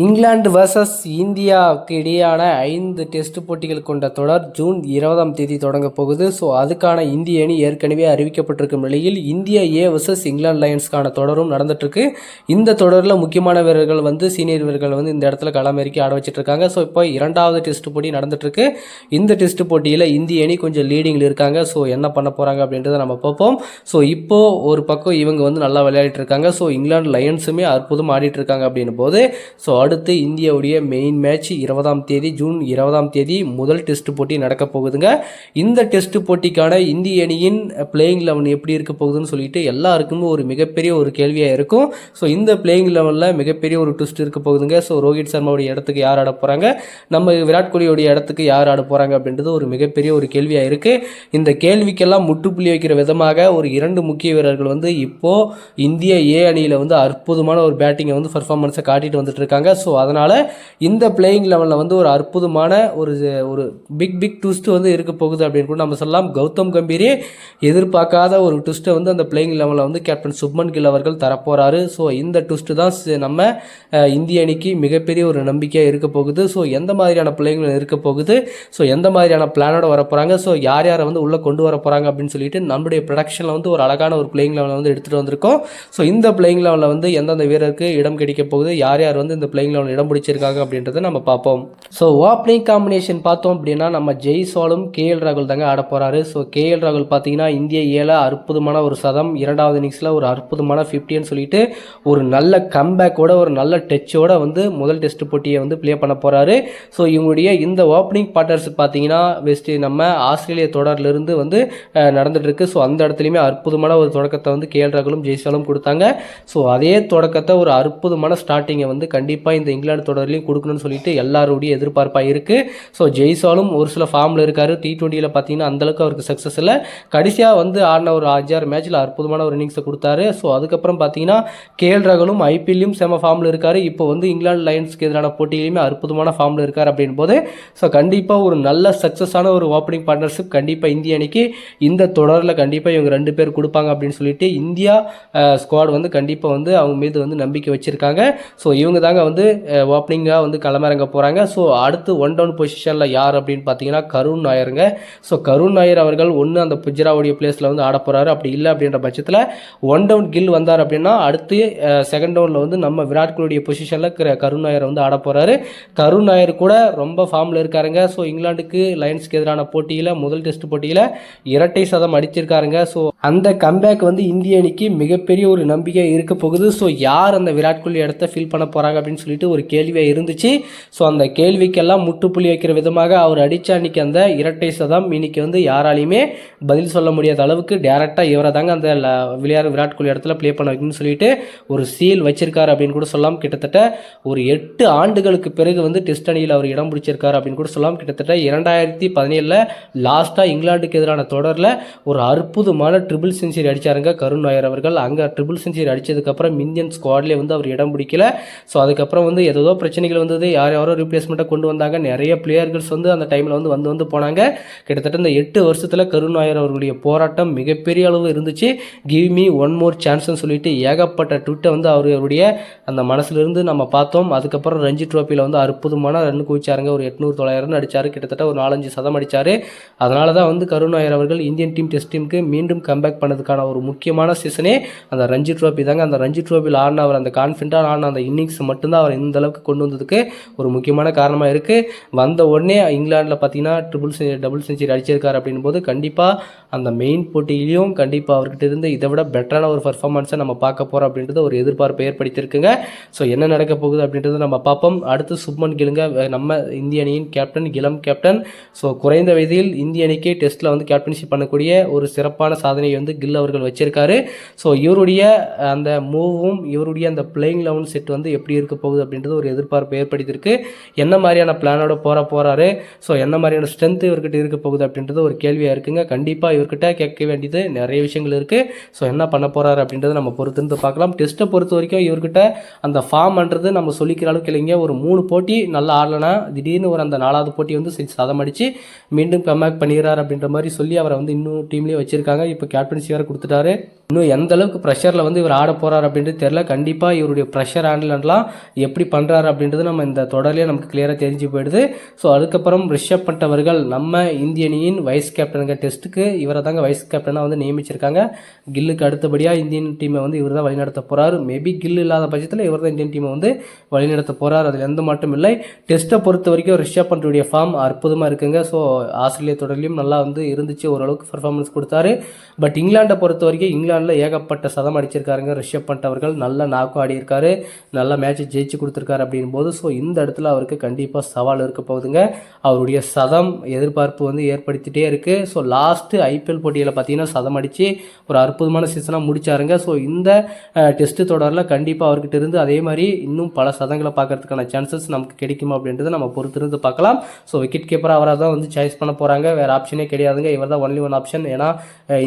England versus இந்தியாவுக்கு இடையான ஐந்து டெஸ்ட் போட்டிகள் கொண்ட தொடர் ஜூன் இருபதாம் தேதி தொடங்க போகுது. ஸோ அதுக்கான இந்திய அணி ஏற்கனவே அறிவிக்கப்பட்டிருக்கும் நிலையில் இந்தியா ஏ வர்சஸ் இங்கிலாந்து லயன்ஸ்க்கான தொடரும் நடந்துட்டுருக்கு. இந்த தொடரில் முக்கியமான வீரர்கள் வந்து சீனியர் வீரர்கள் வந்து இந்த இடத்துல களமிறக்கி ஆட வச்சுட்ருக்காங்க. ஸோ இப்போ இரண்டாவது டெஸ்ட் போட்டி நடந்துட்டுருக்கு. இந்த டெஸ்ட் போட்டியில் இந்திய அணி கொஞ்சம் லீடிங்கில் இருக்காங்க. ஸோ என்ன பண்ண போகிறாங்க அப்படின்றத நம்ம பார்ப்போம். ஸோ இப்போது ஒரு பக்கம் இவங்க வந்து நல்லா விளையாடிட்டு இருக்காங்க. ஸோ இங்கிலாந்து லயன்ஸுமே அற்புதம் ஆடிட்டு இருக்காங்க அப்படின்னும் போது ஸோ அடுத்து இந்தியாவுடைய மெயின் மேட்ச் இருபதாம் தேதி ஜூன் இருபதாம் தேதி முதல் டெஸ்ட் போட்டி நடக்க போகுதுங்க. இந்த டெஸ்ட் போட்டிக்கான இந்திய அணியின் பிளேயிங் லெவன் எப்படி இருக்க போகுதுன்னு சொல்லிட்டு எல்லாருக்குமே ஒரு மிகப்பெரிய ஒரு கேள்வியாக இருக்கும். ஸோ இந்த பிளேயிங் லெவனில் மிகப்பெரிய ஒரு ட்விஸ்ட் இருக்க போகுதுங்க. ஸோ ரோஹித் சர்மாவுடைய இடத்துக்கு யார் ஆட போகிறாங்க நம்ம விராட் கோலியோடைய இடத்துக்கு யார் ஆட போகிறாங்க அப்படின்றது ஒரு மிகப்பெரிய ஒரு கேள்வியாக இருக்குது இந்த கேள்விக்கெல்லாம் முட்டுப்புள்ளி வைக்கிற விதமாக ஒரு இரண்டு முக்கிய வீரர்கள் வந்து இப்போது இந்திய ஏ அணியில் வந்து அற்புதமான ஒரு பேட்டிங்கை வந்து பர்ஃபார்மன்ஸை காட்டிட்டு வந்துட்டு இருக்காங்க. ஸோ அதனால் இந்த பிளேயிங் லெவலில் வந்து ஒரு அற்புதமான ஒரு ஒரு பிக் பிக் ட்விஸ்ட் வந்து இருக்க போகுது அப்படின்னு கூட நம்ம சொல்லலாம். கௌதம் கம்பீரே எதிர்பார்க்காத ஒரு ட்விஸ்ட்டை வந்து அந்த பிளேயிங் லெவலில் வந்து கேப்டன் சுப்மன் கில் அவர்கள் தரப்போகிறாரு ஸோ இந்த ட்விஸ்ட்டு தான் நம்ம இந்திய அணிக்கு மிகப்பெரிய ஒரு நம்பிக்கையாக இருக்க போகுது. ஸோ எந்த மாதிரியான பிளேயிங் இருக்க போகுது? ஸோ எந்த மாதிரியான பிளானோட வர போகிறாங்க ஸோ யார் யாரை வந்து உள்ளே கொண்டு வர போகிறாங்க அப்படின்னு சொல்லிட்டு நம்முடைய ப்ரொடக்ஷனில் வந்து ஒரு அழகான ஒரு பிளேயிங் லெவலில் வந்து எடுத்துகிட்டு வந்திருக்கோம். ஸோ இந்த பிளேயிங் லெவலில் வந்து எந்தெந்த வீரருக்கு இடம் கிடைக்க போகுது? யார் யார் வந்து இந்த பிளேயிங் லெவலில் இடம் பிடிச்சிருக்காங்க அப்படின்றத நம்ம பார்ப்போம். ஸோ ஓப்பனிங் காம்பினேஷன் பார்த்தோம் அப்படின்னா நம்ம ஜெய்ஸ்வாலும் கேஎல் ராகுல் தாங்க ஆட போகிறாரு ஸோ கேஎல் ராகுல் பார்த்தீங்கன்னா இந்திய ஏழை அற்புதமான ஒரு சதம் இரண்டாவது இன்னிங்ஸில் ஒரு அற்புதமான ஃபிஃப்டின்னு சொல்லிட்டு ஒரு நல்ல கம்பேக்கோட ஒரு நல்ல டச்சோட வந்து முதல் டெஸ்ட் போட்டியை வந்து ப்ளே பண்ண போகிறாரு ஸோ இவங்களுடைய இந்த ஓப்பனிங் பார்ட்னர்ஸ் பார்த்தீங்கன்னா வெஸ்ட் நம்ம ஆஸ்திரேலிய தொடர்லேருந்து வந்து அஹ், ஸோ அந்த இடத்துலையுமே அற்புதமான ஒரு தொடக்கத்தை வந்து கே எல் ராகுலும் ஜெய்ஸ்வாலும் கொடுத்தாங்க. ஸோ அதே தொடக்கத்தை ஒரு அற்புதமான ஸ்டார்டிங்கை வந்து கண்டிப்பாக இந்த இங்கிலாந்து தொடர்லையும் கொடுக்கணும்னு சொல்லிட்டு எல்லாருடைய எதிர்பார்ப்பாக இருக்குது ஸோ ஜெய்சாலும் ஒரு சில ஃபார்மில் இருக்கார். டி ட்வெண்ட்டியில் பார்த்தீங்கன்னா அந்தளவுக்கு அவருக்கு சக்ஸஸ் இல்லை. கடைசியாக வந்து ஆடின ஒரு அஞ்சாறு மேட்ச்சில் அற்புதமான ஒரு இன்னிங்ஸை கொடுத்தாரு. ஸோ அதுக்கப்புறம் பார்த்தீங்கன்னா கேஎல் ரகலும் ஐபிஎல்லையும் செம ஃபார்மில் இருக்கார். இப்போ வந்து இங்கிலாந்து லைன்ஸ்க்கு எதிரான போட்டியிலையுமே அற்புதமான ஃபார்மில் இருக்கார் அப்படின் போது ஸோ கண்டிப்பாக ஒரு நல்ல சக்ஸஸான ஒரு ஓப்பனிங் பார்ட்னர்ஷிப் கண்டிப்பாக இந்திய அணிக்கு இந்த தொடரில் கண்டிப்பாக இவங்க ரெண்டு பேர் கொடுப்பாங்க அப்படின்னு சொல்லிட்டு இந்தியா ஸ்குவாட் வந்து கண்டிப்பாக வந்து அவங்க மீது வந்து நம்பிக்கை வச்சுருக்காங்க. ஸோ இவங்க தாங்க வந்து ஓப்பனிங்காக வந்து களமிறங்க போகிறாங்க ஸோ அடுத்து ஒன் டவுன் பொசிஷனில் யார் அப்படின்னு பார்த்தீங்கன்னா கருண் நாயருங்க. ஸோ கருண் நாயர் அவர்கள் ஒன்று அந்த புஜ்ராவுடைய பிளேஸில் வந்து ஆட போகிறாரு அப்படி இல்லை அப்படின்ற பட்சத்தில் ஒன் டவுன் கில் வந்தார் அப்படின்னா அடுத்து செகண்ட் டவுனில் வந்து நம்ம விராட் கோலியுடைய பொசிஷனில் கருண் நாயர் வந்து ஆட போகிறாரு கருண் நாயர் கூட ரொம்ப ஃபார்மில் இருக்காருங்க. ஸோ இங்கிலாந்துக்கு லயன்ஸ்க்கு எதிரான போட்டியில் முதல் டெஸ்ட் போட்டியில் இரட்டை சதம் அடிச்சிருக்காருங்க. ஸோ அந்த கம்பேக் வந்து இந்திய அணிக்கு மிகப்பெரிய ஒரு நம்பிக்கை இருக்க போகுது. ஸோ யார் அந்த விராட் கோலி இடத்த ஃபில் பண்ண போகிறாங்க அப்படின்னு சொல்லிட்டு ஒரு கேள்வியாக இருந்துச்சு. ஸோ அந்த கேள்விக்கெல்லாம் முற்றுப்புள்ளி வைக்கிற விதமாக அவர் அடித்த அன்னைக்கு அந்த இரட்டை சதம் இன்னைக்கு வந்து யாராலையுமே பதில் சொல்ல முடியாத அளவுக்கு டேரெக்டாக இவரை தாங்க அந்த ல- விளையாடு விராட் கோலி இடத்துல ப்ளே பண்ண வைக்கணும்னு சொல்லிட்டு ஒரு சீல் வச்சிருக்காரு அப்படின்னு கூட சொல்லலாம் கிட்டத்தட்ட ஒரு எட்டு ஆண்டுகளுக்கு பிறகு வந்து டெஸ்ட் அணியில் அவர் இடம் பிடிச்சிருக்காரு அப்படின்னு கூட சொல்லலாம் கிட்டத்தட்ட இரண்டாயிரத்தி பதினேழில் லாஸ்ட்டாக இங்கிலாந்துக்கு எதிரான தொடரில் ஒரு அற்புதமான ட்ரிபிள் செஞ்சுரி அடிச்சாருங்க. கருண் நாயர் அவர்கள். அங்கே ட்ரிபிள் செஞ்சுரி அடிச்சதுக்கப்புறம் இந்தியன் ஸ்குவாட்லேயே வந்து அவர் இடம் பிடிக்கல. ஸோ அதுக்கப்புறம் வந்து ஏதோ பிரச்சனைகள் வந்தது யார் யாரோ ரீப்ளேஸ்மெண்ட்டை கொண்டு வந்தாங்க. நிறைய பிளேயர்ஸ் வந்து அந்த டைமில் வந்து வந்து வந்து போனாங்க. கிட்டத்தட்ட இந்த எட்டு வருஷத்தில் கருண் நாயர் அவர்களுடைய போராட்டம் மிகப்பெரிய அளவு இருந்துச்சு. கிவ் மீ ஒன் மோர் சான்ஸ்னு சொல்லிட்டு ஏகப்பட்ட ட்விட்டை வந்து அவருடைய அந்த மனசுலேருந்து நம்ம பார்த்தோம். அதுக்கப்புறம் ரஞ்சி ட்ரோஃபியில் வந்து அற்புதமான ரன் குவிச்சாருங்க. ஒரு எட்நூறு தொள்ளாயிரம் அடித்தார் கிட்டத்தட்ட ஒரு நாலஞ்சு சதம் அடித்தார் அதனால தான் வந்து கருண் நாயர் அவர்கள் இந்தியன் டீம் டெஸ்ட் டீமுக்கு மீண்டும் கம்பேக் பண்ணதுக்கான ஒரு முக்கியமான சீசனே அந்த ரஞ்சி ட்ரோஃபி தாங்க. அந்த ரஞ்சி ட்ரோஃபியில் ஆடின அவர் அந்த கான்ஃபிடண்டாக ஆடின அந்த இன்னிங்ஸ் மட்டும்தான் அவர் இந்த அளவுக்கு கொண்டு வந்ததுக்கு ஒரு முக்கியமான காரணமாக இருக்குது வந்த உடனே இங்கிலாந்தில் பார்த்தீங்கன்னா ட்ரிபிள் டபுள் செஞ்சுரி அடிச்சிருக்காரு அப்படின் போது கண்டிப்பாக அந்த மெயின் போட்டியிலையும் கண்டிப்பாக அவர்கிட்ட இருந்து இதை விட பெட்டரான ஒரு பர்ஃபார்மன்ஸை நம்ம பார்க்க போகிறோம் அப்படின்றது ஒரு எதிர்பார்ப்பை ஏற்படுத்தியிருக்குங்க. ஸோ என்ன நடக்க போகுது அப்படின்றத நம்ம பார்ப்போம். அடுத்து சுப்மன் கிலுங்க நம்ம இந்திய அணியின் கேப்டன் இளம் கேப்டன் ஸோ குறைந்த வயதில் இந்திய அணிக்கு டெஸ்ட்டில் வந்து கேப்டன்ஷிப் பண்ணக்கூடிய ஒரு சிறப்பான சாதனையை வந்து கில் அவர்கள் வச்சிருக்காரு. ஸோ இவருடைய அந்த மூவும் இவருடைய அந்த பிளேயிங் லெவன் செட் வந்து எப்படி இருக்க போகுது அப்படின்றது ஒரு எதிர்பார்ப்பு ஏற்படுத்தியிருக்கு. என்ன மாதிரியான பிளானோட போகிற போறாரு? ஸோ என்ன மாதிரியான ஸ்ட்ரென்த்து இவர்கிட்ட இருக்க போகுது அப்படின்றது ஒரு கேள்வியாக இருக்குங்க. கண்டிப்பாக இவர்கிட்ட கேட்க வேண்டியது நிறைய விஷயங்கள் இருக்குது ஸோ என்ன பண்ண போகிறாரு அப்படின்றத நம்ம பொறுத்திருந்து பார்க்கலாம். டெஸ்ட்டை பொறுத்த வரைக்கும் இவர்கிட்ட அந்த ஃபார்ம்ன்றது நம்ம சொல்லிக்கிற அளவுக்கு இல்லைங்க. ஒரு மூணு போட்டி நல்லா ஆடலைன்னா திடீர்னு ஒரு அந்த நாலாவது போட்டி வந்து செஞ்சு சதம் அடித்து மீண்டும் கம்பேக் பண்ணிடுறார் அப்படின்ற மாதிரி சொல்லி அவரை வந்து இன்னும் டீம்லேயே வச்சுருக்காங்க. இப்போ கேப்டன்சி வேறு கொடுத்துட்டாரு. இன்னும் எந்த அளவுக்கு ப்ரெஷரில் வந்து இவர் ஆட போகிறார் அப்படின்றது தெரியல. கண்டிப்பாக இவருடைய ப்ரெஷர் ஹேண்டில் எப்படி பண்ணுறாரு அப்படின்றது நம்ம இந்த தொடர்லேயே நமக்கு கிளியராக தெரிஞ்சு போயிடுது. ஸோ அதுக்கப்புறம் ரிஷப் பண்ட் அவர்கள் நம்ம இந்திய அணியின் வைஸ் கேப்டனுங்க டெஸ்ட்டுக்கு இவரை தாங்க வைஸ் கேப்டனாக வந்து நியமிச்சிருக்காங்க. கில்லுக்கு அடுத்தபடியாக இந்தியன் டீமை வந்து இவர் தான் வழிநடத்த போகிறார் மேபி கில் இல்லாத பட்சத்தில் இவர் தான் இந்தியன் டீமை வந்து வழிநடத்த போகிறார் அதில் எந்த மட்டும் இல்லை. டெஸ்ட்டை பொறுத்த வரைக்கும் ரிஷப் பண்ட்டுடைய ஃபார்ம் அற்புதமாக இருக்குங்க. ஸோ ஆஸ்திரேலியா தொடர்லையும் நல்லா வந்து இருந்துச்சு. ஓரளவுக்கு பர்ஃபார்மன்ஸ் கொடுத்தாரு. பட் இங்கிலாண்டை பொறுத்த வரைக்கும் இங்கிலாந்து இங்கிலாந்தில் ஏகப்பட்ட சதம் அடிச்சிருக்காருங்க. ரிஷப் பண்ட் அவர்கள் நல்ல நாக்கும் ஆடியிருக்காரு. நல்ல மேட்சை ஜெயிச்சு கொடுத்துருக்காரு அப்படின் போது ஸோ இந்த இடத்துல அவருக்கு கண்டிப்பாக சவால் இருக்க போகுதுங்க. அவருடைய சதம் எதிர்பார்ப்பு வந்து ஏற்படுத்திட்டே இருக்குது ஸோ லாஸ்ட்டு ஐபிஎல் போட்டியில் பார்த்தீங்கன்னா சதம் அடித்து ஒரு அற்புதமான சீசனாக முடிச்சாருங்க. ஸோ இந்த டெஸ்ட் தொடரில் கண்டிப்பாக அவர்கிட்ட இருந்து அதே மாதிரி இன்னும் பல சதங்களை பார்க்கறதுக்கான சான்சஸ் நமக்கு கிடைக்குமா அப்படின்றத நம்ம பொறுத்திருந்து பார்க்கலாம். ஸோ விக்கெட் கீப்பராக அவராக தான் வந்து சாய்ஸ் பண்ண போகிறாங்க வேறு ஆப்ஷனே கிடையாதுங்க. இவர் தான் ஒன்லி ஒன் ஆப்ஷன் ஏன்னா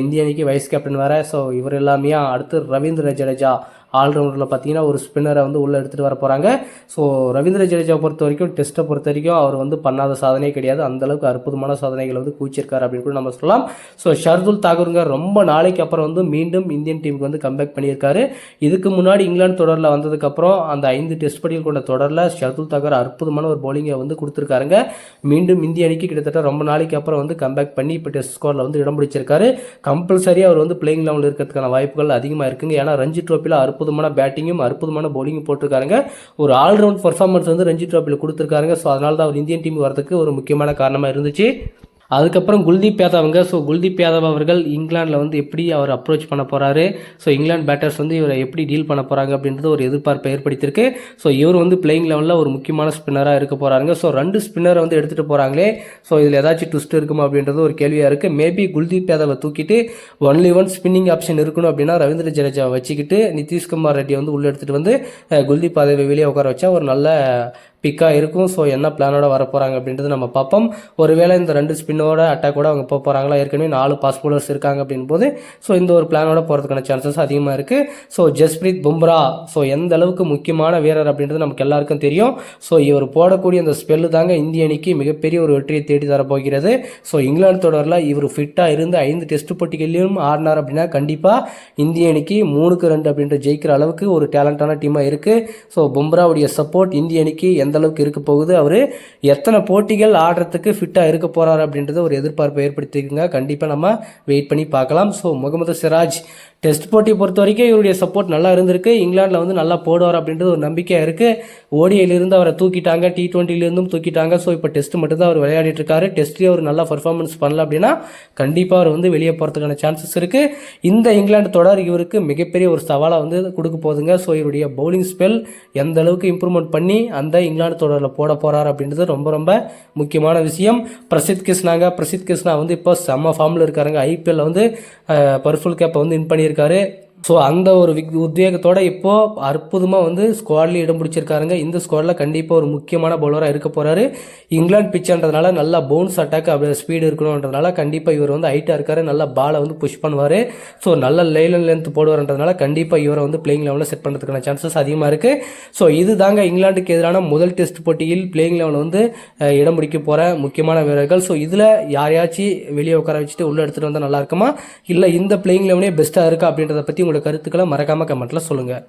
இந்திய அணிக்கு வைஸ் கேப்டன் வேறு. ஸோ இவர் இவர் எல்லாமே அடுத்து ரவீந்திர ஜடேஜா ஆல்ரவுண்டரில் பார்த்தீங்கன்னா ஒரு ஸ்பின்னரை வந்து உள்ளே எடுத்துகிட்டு வர போகிறாங்க ஸோ ரவீந்திர ஜடேஜா பொறுத்த வரைக்கும் டெஸ்ட்டை பொறுத்த வரைக்கும் அவர் வந்து பண்ணாத சாதனையே கிடையாது. அந்தளவுக்கு அற்புதமான சாதனைகளை வந்து கூச்சிருக்கார் அப்படின்னு கூட நம்ம சொல்லலாம். ஸோ ஷர்துல் தாகூருங்க ரொம்ப நாளைக்கு அப்புறம் வந்து மீண்டும் இந்தியன் டீமுக்கு வந்து கம்பேக் பண்ணியிருக்காரு. இதுக்கு முன்னாடி இங்கிலாந்து தொடரில் வந்ததுக்கப்புறம் அந்த ஐந்து டெஸ்ட் படிகள் கொண்ட தொடரில் ஷர்துல் தாகூர் அற்புதமான ஒரு பவுலிங்கை வந்து கொடுத்துருக்காருங்க. மீண்டும் இந்திய அணிக்கு கிட்டத்தட்ட ரொம்ப நாளைக்கு அப்புறம் வந்து கம்பேக் பண்ணி இப்போ டெஸ்ட் ஸ்கோரில் வந்து இடம் பிடிச்சிருக்காரு. கம்பல்சரியாக அவர் வந்து பிளேயிங் லெவலில் இருக்கிறதுக்கான வாய்ப்புகள் அதிகமாக இருக்குங்க. ஏன்னா ரஞ்சி ட்ரோப்பியில் அற்புதமான பேட்டிங்கும் அற்புதமான பவுலிங்கும் போட்டிருக்காருங்க. ஒரு ஆல்ரவுண்ட் பர்ஃபார்மன்ஸ் வந்து ரஞ்சி ட்ரோப்பியில் கொடுத்துருக்காருங்க. ஸோ அதனால தான் அவர் இந்தியன் டீம் வரதுக்கு ஒரு முக்கியமான காரணமாக இருந்துச்சு. அதுக்கப்புறம் குல்தீப் யாதவ்ங்க ஸோ குல்தீப் யாதவ் அவர்கள் இங்கிலாந்தில் வந்து எப்படி அவர் அப்ரோச் பண்ண போகிறாரு ஸோ இங்கிலாந்து பேட்டர்ஸ் வந்து இவரை எப்படி டீல் பண்ண போகிறாங்க அப்படின்றது ஒரு எதிர்பார்ப்பை ஏற்படுத்தியிருக்கு. ஸோ இவர் வந்து பிளேயிங் லெவலில் ஒரு முக்கியமான ஸ்பின்னராக இருக்க போகிறாங்க ஸோ ரெண்டு ஸ்பின்னரை வந்து எடுத்துகிட்டு போகிறாங்களே ஸோ இதில் ஏதாச்சும் ட்விஸ்ட் இருக்குமா அப்படின்றது ஒரு கேள்வியாக இருக்குது மேபி குல்தீப் யாதவை தூக்கிட்டு ஒன்லி ஒன் ஸ்பின்னிங் ஆப்ஷன் இருக்கணும் அப்படின்னா ரவீந்திர ஜடேஜாவை வச்சுக்கிட்டு நிதிஷ்குமார் ரெட்டியை வந்து உள்ளே எடுத்துகிட்டு வந்து குல்தீப் யாதவை வெளியே உட்கார வச்சா ஒரு நல்ல பிக்காக இருக்கும். ஸோ என்ன பிளானோட வர போகிறாங்க அப்படின்றது நம்ம பார்ப்போம். ஒருவேளை இந்த ரெண்டு ஸ்பின்னோட அட்டாக்கோட அவங்க போக போகிறாங்களா ஏற்கனவே நாலு பாஸ் போலர்ஸ் இருக்காங்க அப்படின் போது ஸோ இந்த ஒரு பிளானோட போகிறதுக்கான சான்சஸ் அதிகமாக இருக்குது ஸோ ஜஸ்பிரீத் பும்ரா ஸோ எந்த அளவுக்கு முக்கியமான வீரர் அப்படின்றது நமக்கு எல்லாருக்கும் தெரியும். ஸோ இவர் போடக்கூடிய அந்த ஸ்பெல்லு தாங்க இந்திய அணிக்கு மிகப்பெரிய ஒரு வெற்றியை தேடி தரப்போகிறது. ஸோ இங்கிலாந்து தொடரில் இவர் ஃபிட்டாக இருந்து ஐந்து டெஸ்ட் போட்டிகளிலும் ஆடினார் அப்படின்னா கண்டிப்பாக இந்திய அணிக்கு மூணுக்கு ரெண்டு அப்படின்ற ஜெயிக்கிற அளவுக்கு ஒரு டேலண்டான டீமாக இருக்குது ஸோ பும்ராவுடைய சப்போர்ட் இந்திய அணிக்கு எந்த அளவுக்கு இருக்க போகுது அவர் எத்தனை போட்டிகள் ஆடுறதுக்கு ஃபிட்டாக இருக்க போகிறார் அப்படின்றத ஒரு எதிர்பார்ப்பை ஏற்படுத்திஇருக்குங்க கண்டிப்பாக நம்ம வெயிட் பண்ணி பார்க்கலாம். ஸோ முகமது சிராஜ் டெஸ்ட் போட்டியை பொறுத்த வரைக்கும் இவருடைய சப்போர்ட் நல்லா இருந்திருக்கு. இங்கிலாந்தில் வந்து நல்லா போடுவார் அப்படின்றது ஒரு நம்பிக்கையாக இருக்குது ஓடிஐலேருந்து அவரை தூக்கிட்டாங்க டி டுவெண்ட்டிலிருந்தும் தூக்கிட்டாங்க. ஸோ இப்போ டெஸ்ட் மட்டும் தான் அவர் விளையாடிட்டு இருக்காரு டெஸ்ட்லேயே அவர் நல்லா பர்ஃபார்மன்ஸ் பண்ணல அப்படின்னா கண்டிப்பாக அவர் வந்து வெளியே போகிறதுக்கான சான்சஸ் இருக்குது இந்த இங்கிலாந்து தொடர் இவருக்கு மிகப்பெரிய ஒரு சவாலாக வந்து கொடுக்க போகுதுங்க. ஸோ இவருடைய பவுலிங் ஸ்பெல் எந்த அளவுக்கு இம்ப்ரூவ்மெண்ட் பண்ணி அந்த இங்கிலாந்து தொடரில் போட போகிறார் அப்படின்றது ரொம்ப ரொம்ப முக்கியமான விஷயம். பிரசித் கிருஷ்ணாங்க பிரசித் கிருஷ்ணா வந்து இப்போ செம்ம ஃபார்மில் இருக்காருங்க. ஐபிஎல்ல வந்து பர்ஃபுல் கேப்பை வந்து வின் பண்ணியிருக்காரு. ஸோ அந்த ஒரு விக் உத்வேகத்தோட இப்போ அற்புதமாக வந்து ஸ்குவாட்லேயும் இடம் பிடிச்சிருக்காருங்க. இந்த ஸ்குவாடில் கண்டிப்பாக ஒரு முக்கியமான பவுலராக இருக்க போகிறாரு இங்கிலாந்து பிச்சன்றதுனால நல்லா பவுன்ஸ் அட்டாக் அப்படி ஸ்பீடு இருக்கணுன்றதுனால கண்டிப்பாக இவர் வந்து ஹைட்டாக இருக்காரு. நல்லா பாலை வந்து புஷ் பண்ணுவார். ஸோ நல்ல லைலன் லென்த் போடுவார்ன்றதுனால கண்டிப்பாக இவரை வந்து பிளேயிங் லெவலில் செட் பண்ணுறதுக்கான சான்சஸ் அதிகமாக இருக்குது ஸோ இது தாங்க இங்கிலாந்துக்கு எதிரான முதல் டெஸ்ட் போட்டியில் பிளேயிங் லெவலில் வந்து இடம் பிடிக்க போகிற முக்கியமான வீரர்கள். ஸோ இதில் யாரையாச்சும் வெளியே உட்கார வச்சுட்டு உள்ளே எடுத்துகிட்டு வந்தால் நல்லா இருக்குமா? இல்லை இந்த பிளேயிங் லெவனே பெஸ்ட்டாக இருக்கா அப்படின்றத பற்றி உங்களோட கருத்துக்களை மறக்காமல் கமெண்ட்டில் சொல்லுங்கள்